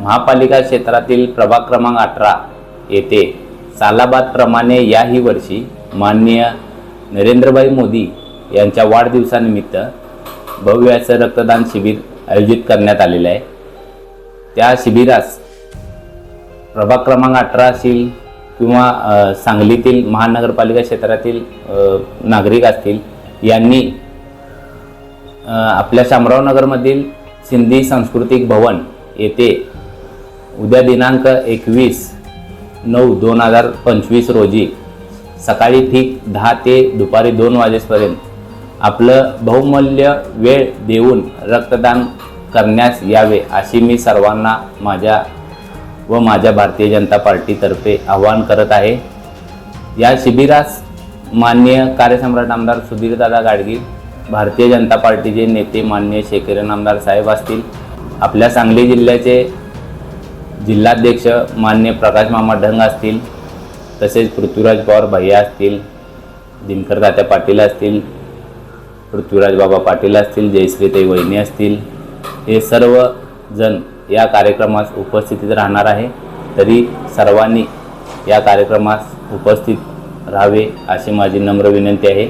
महापालिका क्षेत्रातील प्रभाग क्रमांक अठरा येथे सालाबादप्रमाणे याही वर्षी माननीय नरेंद्रभाई मोदी यांच्या वाढदिवसानिमित्त भव्य असं रक्तदान शिबिर आयोजित करण्यात आलेलं आहे. त्या शिबिरास प्रभाग क्रमांक अठरा असतील किंवा सांगलीतील महानगरपालिका क्षेत्रातील नागरिक असतील यांनी आपल्या शामराव नगरमधील सिंधी सांस्कृतिक भवन येथे उद्या दिनांक एकवीस नऊ दोन हजार पंचवीस रोजी सकाळी ठीक दहा ते दुपारी दोन वाजेपर्यंत आपलं बहुमूल्य वेळ देऊन रक्तदान करण्यास यावे अशी मी सर्वांना माझ्या व माझ्या भारतीय जनता पार्टीतर्फे आवाहन करत आहे. या शिबिरास माननीय कार्यसम्राट आमदार सुधीरदादा गाडगी भारतीय जनता पार्टीचे नेते माननीय शेखरन आमदार साहेब असतील. आपल्या सांगली जिल्ह्याचे जिल्हाध्यक्ष मान्य प्रकाश मामा ढंग असतील तसेच पृथ्वीराज पवार भैया असतील दिनकर तात्या पाटील असतील पृथ्वीराज बाबा पाटील असतील जयश्रीताई वहिनी असतील हे सर्व जण या कार्यक्रमास उपस्थितीत राहणार आहे. तरी सर्वांनी या कार्यक्रमास उपस्थित राहावे अशी माझी नम्र विनंती आहे.